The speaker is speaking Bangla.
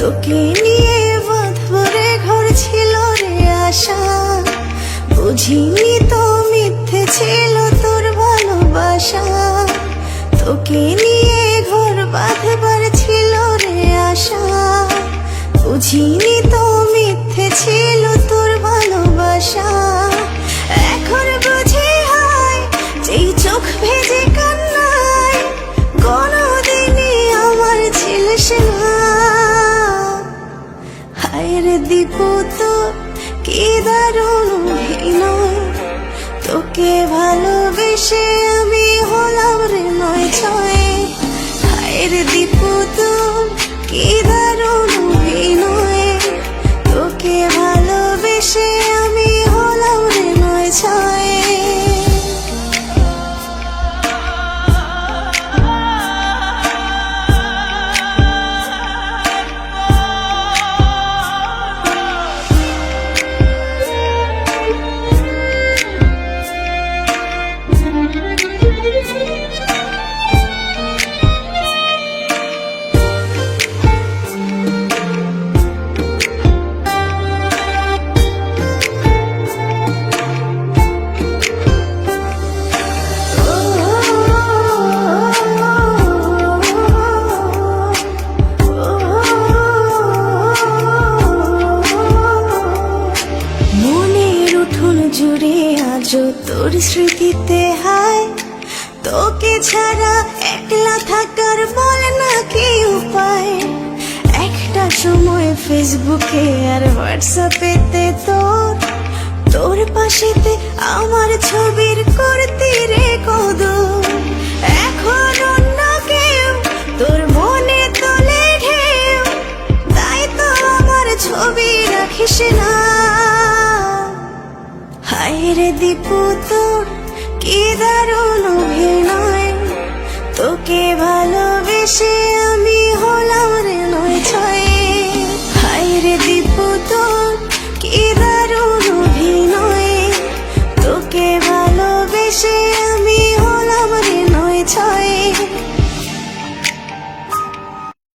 তোকে নিয়ে বাঁধবরে ঘর ছিল রে আশা। বুঝিনি তো মিথ্যে ছিল তোর ভালোবাসা। তোকে নিয়ে ঘর বাঁধবার ছিল রে আশা। বুঝিনি তো মিথ্যে ছিল তোর ভালোবাসা। এখন বুঝি হয় যেই চোখ ভেজে কান্নায়, কোনোদিনই আমার ছিলিস না হায়ের দীপু তো কি দারুণ অভিনয় তোকে ভালোবেসে আমি হলাম রে নয় ছয়। তোর স্মৃতিতে হায়, তোকে ছাড়া একলা থাকার বল না কি উপায়? একটা সময় ফেসবুকে আর হোয়াটসঅ্যাপেতে তোর তোর পাশেতে আমার ছবির করতি রে কদর। এখন কেউ তোর মনে তাই তো আমার ছবি রাখিস না। হায় দিপু তোর কি দারুণ অভিনয়? তোকে ভালোবেসে